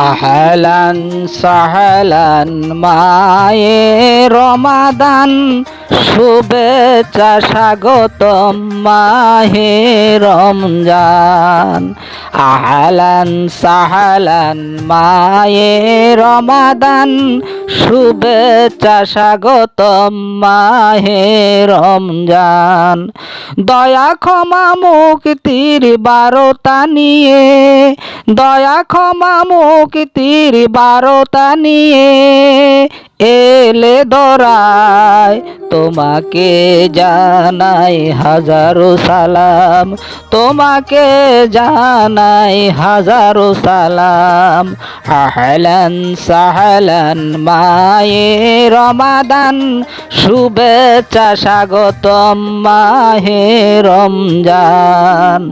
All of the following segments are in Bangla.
আহলান সাহলান মায়ে রমাদান, শুভেচ্ছা স্বাগতম মাহে রমজান। আহলান সাহালান মায়ে রমাদান, শুভেচ্ছা স্বাগতম মাহে রমজান। দয়া ক্ষমা মুক্তির বারতা নিয়ে, দয়া ক্ষমা মুক্তির বারতা নিয়ে এলে দরায় তোমাকে জানাই হাজারো সালাম, তোমাকে জানাই হাজারো সালাম। আহলান সাহলান মায়ে রমাদান, শুভেচ্ছা স্বাগতম মাহে রমজান।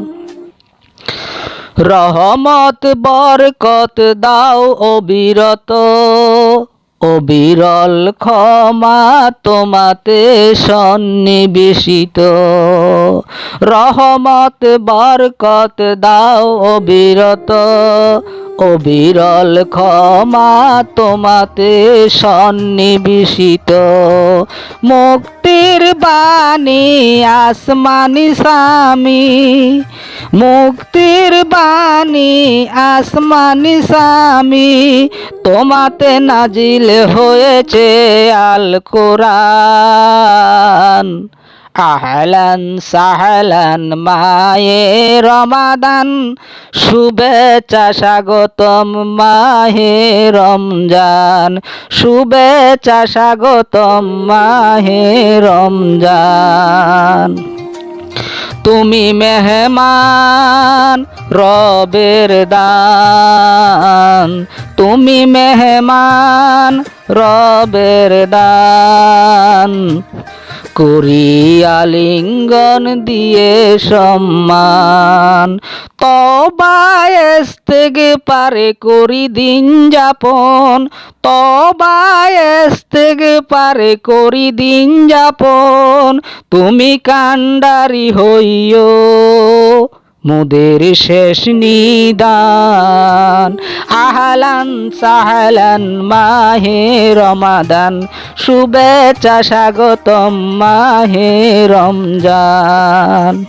রহমত বরকত দাও অবিরত। অবিরল ক্ষমা তোমাতে সন্নিবেশিত। রহমত, বরকত দাও অবিরত অবিরল ক্ষমা তোমাতে সন্নিবেশিত। মুক্তির বাণী আসমানি স্বামী। মুক্তির বাণী আসমানি স্বামী। তোমাতে নাজিল হয়েছে আল কোরআন আহলান সাহলান মায়ে রমাদান। শুভেচ্ছা স্বাগতম মাহে রমজান। শুভেচ্ছা স্বাগতম মাহে রমজান। তুমি মেহমান রবের দান। তুমি মেহমান রবের দান। করিয়া লিঙ্গন দিয়ে সম্মান। তবায়েস থেকে পারে করি দিন যাপন। তবায়েস থেকে পারে করি দিন যাপন। তুমি কান্ডারি হইও মোদের শেষ নিদান। আহলান সাহলান মাহে রমাদান। শুভেচ্ছা স্বাগতম মাহে রমজান।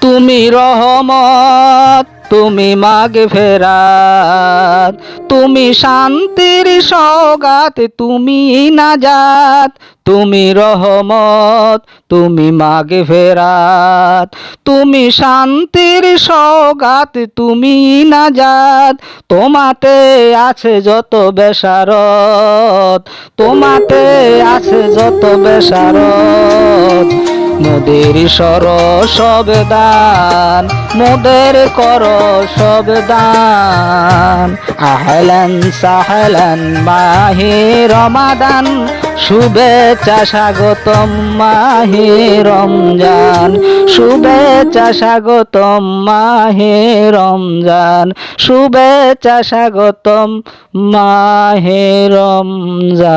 তুমি রহমত তুমি মাগ ফেরাত, তুমি শান্তির সৌগাত, তুমি নাজাত, তুমি রহমত, তুমি মাগ ফেরাত, তুমি শান্তির সৌগাত, তুমি নাজাত, তোমাতে আছে যত বেসারত তোমাতে আছে যত বেসারত মোদের সর সব দান মোদের কর সব দান আহলান সাহলান মাহে রমাদান, শুভেচ্ছা স্বাগতম মাহে রমজান। শুভেচ্ছা স্বাগতম মাহে রমজান, শুভেচ্ছা স্বাগতম মাহে রমজান।